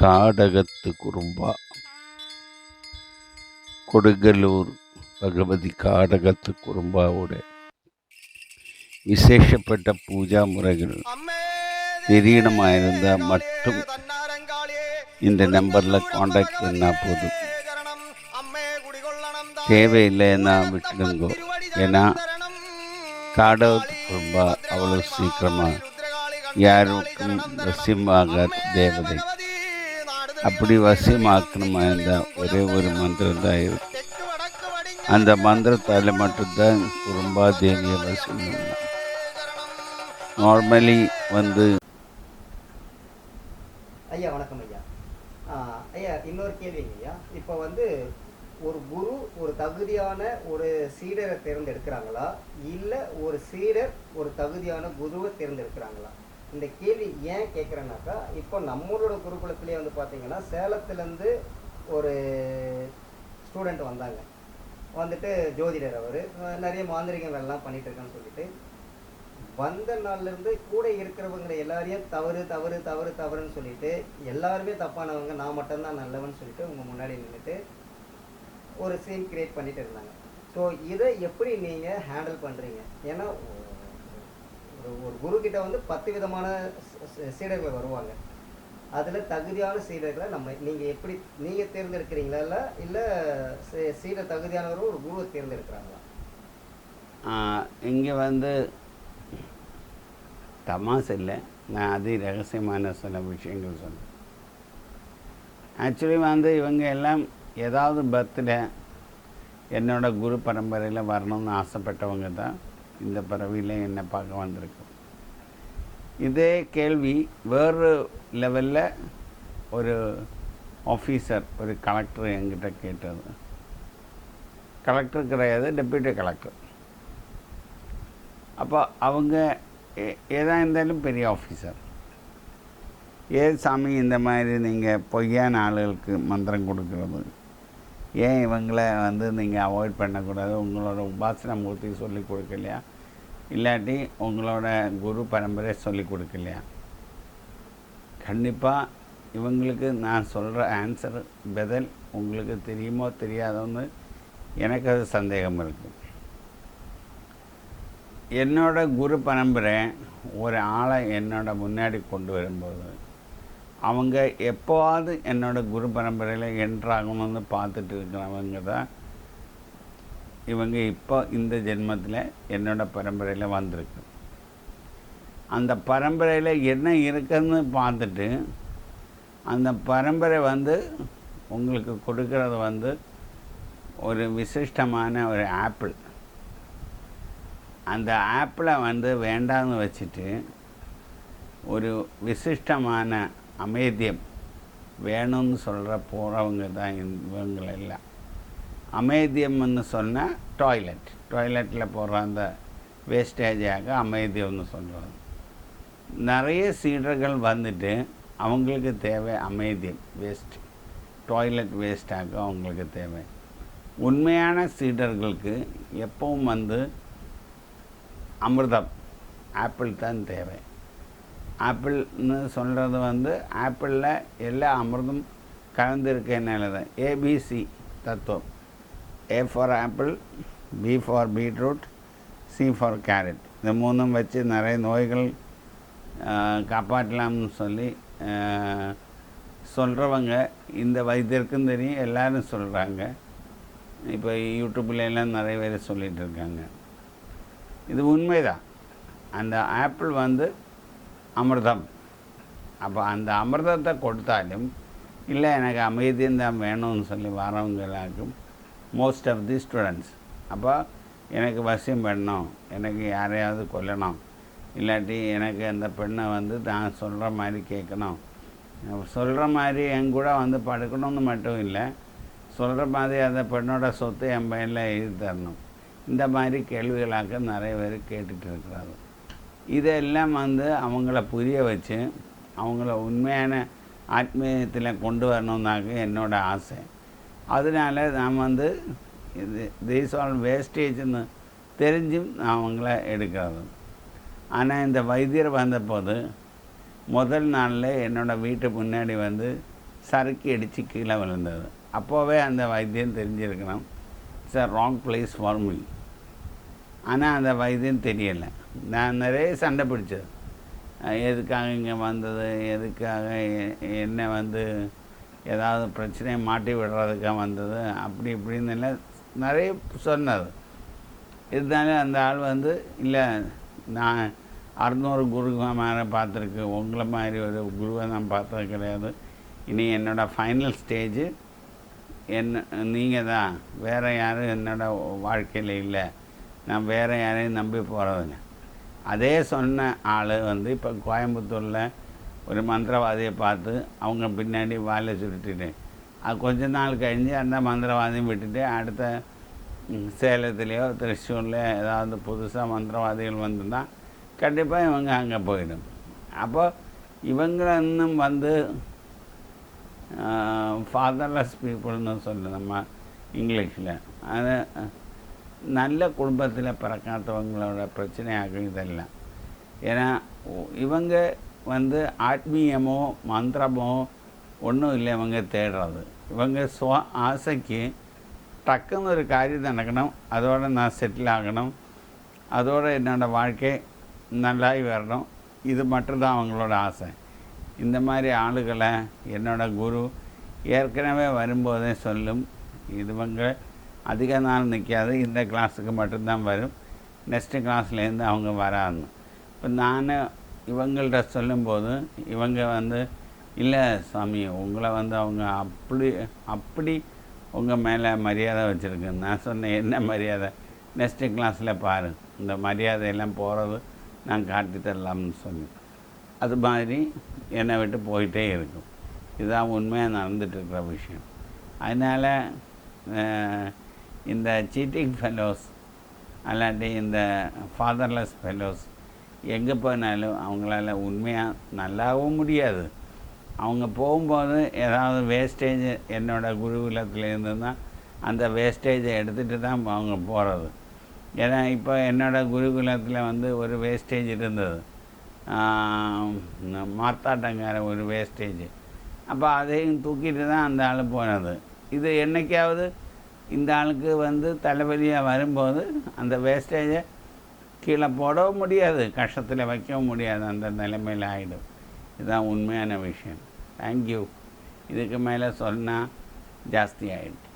காடகத்து குறும்பா. கொடுங்கலூர் பகவதி காடகத்து குறும்பாவோட விசேஷப்பட்ட பூஜா முறைகள் தெரியணுமா இருந்தால் மட்டும் இந்த நம்பரில் காண்டாக்ட் பண்ணால் போதும். தேவையில்லைன்னா விட்டுடுங்கோ. ஏன்னா காடகத்து குறும்பா அவ்வளோ சீக்கிரமாக யாருக்கும் வசியமாகாத தேவதை. அப்படி வசியமாக்கணுமா இருந்தால் ஒரே ஒரு மந்திரம் தான் இருக்கு. அந்த மந்திரத்தால் மட்டும்தான் குறும்பா தேவியை வசியம் நார்மலி வந்து ஐயா வணக்கம் ஐயா. ஐயா இன்னொரு கேள்விங்க ஐயா. இப்போ வந்து ஒரு குரு ஒரு தகுதியான ஒரு சீடரை தேர்ந்தெடுக்கிறாங்களா? இல்லை ஒரு சீடர் ஒரு தகுதியான குருவை தேர்ந்தெடுக்கிறாங்களா? இந்த கேள்வி ஏன் கேட்குறேன்னாக்கா இப்போ நம்மளோட குருகுலத்திலே வந்து பார்த்தீங்கன்னா சேலத்துலேருந்து ஒரு ஸ்டூடெண்ட் வந்தாங்க. வந்துட்டு ஜோதிடர் அவர். நிறைய மாந்திரிகங்கள்லாம் பண்ணிகிட்ருக்கேன்னு சொல்லிட்டு. வந்த நாள்லேருந்து கூட இருக்கிறவங்க எல்லாரையும் தவறு தவறு தவறு தவறுன்னு சொல்லிட்டு எல்லாருமே தப்பானவங்க நான் மட்டும்தான் நல்லவன் சொல்லிட்டு உங்கள் முன்னாடி நின்றுட்டு ஒரு சீன் கிரியேட் பண்ணிட்டு இருந்தாங்க. ஸோ இதை எப்படி நீங்கள் ஹேண்டில் பண்ணுறீங்க ஏன்னா ஒரு குரு கிட்ட வந்து பத்து விதமான சீடர்கள் வருவாங்க. அதுல தகுதியான சீடர்களை நம்ம நீங்க எப்படி நீங்க தேர்ந்தெடுக்கிறீங்களா? இல்ல இல்லை சீ- சீடர் தகுதியானவரும் ஒரு குருவை தேர்ந்தெடுக்கிறாங்களா? இங்கே வந்து தமாஸ் இல்லை. நான் அதி ரகசியமான சில விஷயங்கள் சொன்னேன் ஆக்சுவலி வந்து இவங்க எல்லாம் ஏதாவது பர்த்டே என்னோட குரு பரம்பரையில் வரணும்னு ஆசைப்பட்டவங்க தான். இந்த பிறவியில் என்னை பார்க்க வந்திருக்கு. இதே கேள்வி வேறு லெவலில் ஒரு ஆஃபீஸர் ஒரு கலெக்டர் என்கிட்ட கேட்டது. கலெக்டர் கிடையாது டெப்யூட்டி கலெக்டர் அப்போ அவங்க எ- எதா இருந்தாலும் பெரிய ஆஃபீஸர் ஏ சாமி இந்த மாதிரி நீங்கள் பொய்யான ஆளுகளுக்கு மந்திரம் கொடுக்கறது. ஏன் இவங்களை வந்து நீங்கள் அவாய்ட் பண்ணக்கூடாது? உங்களோட உபாசன மூர்த்தி சொல்லி கொடுக்கலையா? இல்லாட்டி உங்களோட குரு பரம்பரை சொல்லி கொடுக்கலையா? கண்டிப்பாக இவங்களுக்கு நான் சொல்கிற ஆன்சர் பதில் உங்களுக்கு தெரியுமோ தெரியாதோன்னு எனக்கு அது சந்தேகம் இருக்குது என்னோட குரு பரம்பரை ஒரு ஆளை என்னோட முன்னாடி கொண்டு வரும்போது அவங்க எப்போவாவது என்னோட குரு பரம்பரையில் என்றாகணும்னு பார்த்துட்டு இருக்கிறவங்க தான் இவங்க இப்போ இந்த ஜென்மத்தில் என்னோட பரம்பரையில் வந்திருக்கு. அந்த பரம்பரையில் என்ன இருக்குன்னு பார்த்துட்டு அந்த பரம்பரை வந்து உங்களுக்கு கொடுக்கறது வந்து ஒரு விசிஷ்டமான ஒரு ஆப்பிள். அந்த ஆப்பிளை வந்து வேண்டாம்னு வச்சுட்டு ஒரு விசிஷ்டமான அமைதியம். வேணும்னு சொல்கிற போகிறவங்க தான் இவங்க எல்லாம். அமைதியம்னு சொன்னால் டாய்லெட் டாய்லெட்டில் போடுற அந்த வேஸ்டேஜாக அமைதியம்னு சொல்கிறது நிறைய சீடர்கள் வந்துட்டு அவங்களுக்கு தேவை அமைதியம் வேஸ்ட் டாய்லெட் வேஸ்டாக அவங்களுக்கு தேவை. உண்மையான சீடர்களுக்கு எப்பவும் வந்து அமிர்தம் ஆப்பிள் தான் தேவை. ஆப்பிள்னு சொல்கிறது வந்து ஆப்பிளில் எல்லா அமிர்தம் கலந்துருக்கனால தான் ஏபிசி தத்துவம். A for apple B for beetroot C for carrot இந்த மூணும் வச்சு நிறைய நோய்கள் காப்பாற்றலாம்னு சொல்லி சொல்கிறவங்க இந்த வைத்தியருக்கும் தெரியும் எல்லாரும் சொல்கிறாங்க இப்போ யூடியூப்பில் எல்லாம் நிறைய பேர் சொல்லிகிட்டு இருக்காங்க. இது உண்மைதான். அந்த ஆப்பிள் வந்து அமிர்தம். அப்போ அந்த அமிர்தத்தை கொடுத்தாலும் இல்லை எனக்கு அமைதியும் தான் வேணும்னு சொல்லி வரவங்க எல்லாருக்கும் மோஸ்ட் ஆஃப் தி ஸ்டூடெண்ட்ஸ் அப்போ எனக்கு வசியம் பண்ணணும் எனக்கு யாரையாவது கொல்லணும் இல்லாட்டி எனக்கு அந்த பெண்ணை வந்து நான் சொல்கிற மாதிரி கேட்கணும். சொல்கிற மாதிரி என் கூட வந்து படுக்கணும்னு மட்டும் இல்லை சொல்கிற மாதிரி அந்த பெண்ணோட சொத்து என் பையனில் எழுதி தரணும் இந்த மாதிரி கேள்விகளாக நிறைய பேர் கேட்டுட்டு இருக்கிறாங்க இதெல்லாம் வந்து அவங்கள புரிய வச்சு அவங்கள உண்மையான ஆத்மீயத்தில் கொண்டு வரணுன்னாக்க என்னோட ஆசை. அதனால நான் வந்து இது தீஸ் ஆல் வேஸ்டேஜ்னு தெரிஞ்சும் நான் அவங்கள எடுக்கிறது. ஆனால் இந்த வைத்தியர் வந்தபோது முதல் நாளில் என்னோட வீட்டு முன்னாடி வந்து சறுக்கி அடித்து கீழே விழுந்தது. அப்போவே அந்த வைத்தியம் தெரிஞ்சிருக்கணும். It's a wrong place for me ஆனால் அந்த வைத்தியம் தெரியலை. நான் நிறைய சண்டை பிடிச்சது. எதுக்காக இங்கே வந்தது? எதுக்காக என்ன வந்து ஏதாவது பிரச்சனையை மாட்டி விடுறதுக்காக வந்தது? அப்படி இப்படின்னு எல்லாம் நிறைய சொன்னது. இருந்தாலும் அந்த ஆள் வந்து இல்லை நான் அறுநூறு குருவை மேலே பார்த்துருக்கு. உங்களை மாதிரி ஒரு குருவை நான் பார்த்தது கிடையாது. இனி என்னோடய ஃபைனல் ஸ்டேஜு என்ன நீங்கள் தான். வேறு யாரும் என்னோடய வாழ்க்கையில் இல்லை. நான் வேறு யாரையும் நம்பி போகிறதில்ல அதே சொன்ன ஆள் வந்து இப்போ கோயம்புத்தூரில் ஒரு மந்திரவாதியை பார்த்து அவங்க பின்னாடி வாழை சுருட்டிட்டு அது கொஞ்ச நாள் கழிஞ்சு அந்த மந்திரவாதியும் விட்டுட்டு அடுத்த சேலத்துலேயோ திருச்சூரில் ஏதாவது புதுசாக மந்திரவாதிகள் வந்துன்னா கண்டிப்பாக இவங்க அங்கே போயிடும். அப்போ இவங்க இன்னும் வந்து ஃபாதர்லெஸ் பீப்புள்னு சொல்லு நம்ம இங்கிலீஷில். அது நல்ல குடும்பத்தில் பிறக்காதவங்களோட பிரச்சனையாகும் இதெல்லாம். ஏன்னா இவங்க வந்து ஆத்மீயமோ மந்திரமோ ஒன்றும் இல்லை இவங்க தேடுறது. இவங்க சுவ ஆசைக்கு டக்குன்னு ஒரு காரியம் நடக்கணும் அதோடு நான் செட்டில் ஆகணும் அதோடு என்னோடய வாழ்க்கை நல்லாகி வரணும் இது மட்டும்தான் அவங்களோட ஆசை. இந்த மாதிரி ஆளுகளை என்னோடய குரு ஏற்கனவே வரும்போதே சொல்லும் இதுவங்க அதிக நாள் நிற்காது. இந்த கிளாஸுக்கு மட்டும்தான் வரும். நெக்ஸ்ட்டு கிளாஸ்லேருந்து அவங்க வராங்க. இப்போ நான் இவங்கள்ட்ட சொல்லும்போது இவங்க வந்து இல்லை சாமி உங்களை வந்து அவங்க அப்படி அப்படி உங்கள் மேலே மரியாதை வச்சுருக்கு நான் சொன்னேன். என்ன மரியாதை? நெக்ஸ்ட்டு கிளாஸில் பாரு. இந்த மரியாதையெல்லாம் போகிறது நான் காட்டி தரலாம்னு சொன்னேன். அது மாதிரி என்னை விட்டு போயிட்டே இருக்கும். இதுதான் உண்மையாக நடந்துட்டுருக்கிற விஷயம். அதனால் இந்த சீட்டிங் ஃபெலோஸ் அல்லாட்டி இந்த ஃபாதர்லெஸ் ஃபெலோஸ் எங்கே போனாலும் அவங்களால உண்மையாக நல்லாவும் முடியாது. அவங்க போகும்போது ஏதாவது வேஸ்டேஜ் என்னோடய குருகுலத்தில் இருந்ததுன்னா அந்த வேஸ்டேஜை எடுத்துகிட்டு தான் அவங்க போகிறது ஏன்னா இப்போ என்னோடய குருகுலத்தில் வந்து ஒரு வேஸ்டேஜ் இருந்தது. மார்த்தாட்டங்கார ஒரு வேஸ்டேஜ் அப்போ அதையும் தூக்கிட்டு தான் அந்த ஆள் போனது. இது என்னைக்காவது இந்த ஆளுக்கு வந்து தலைவலியாக வரும்போது அந்த வேஸ்டேஜை கீழே போடவும் முடியாது கஷ்டத்தில் வைக்கவும் முடியாது அந்த நிலைமையில் ஆகிடும் இதுதான் உண்மையான விஷயம். தேங்க்யூ இதுக்கு மேலே சொன்னால் ஜாஸ்தி ஆகிடும்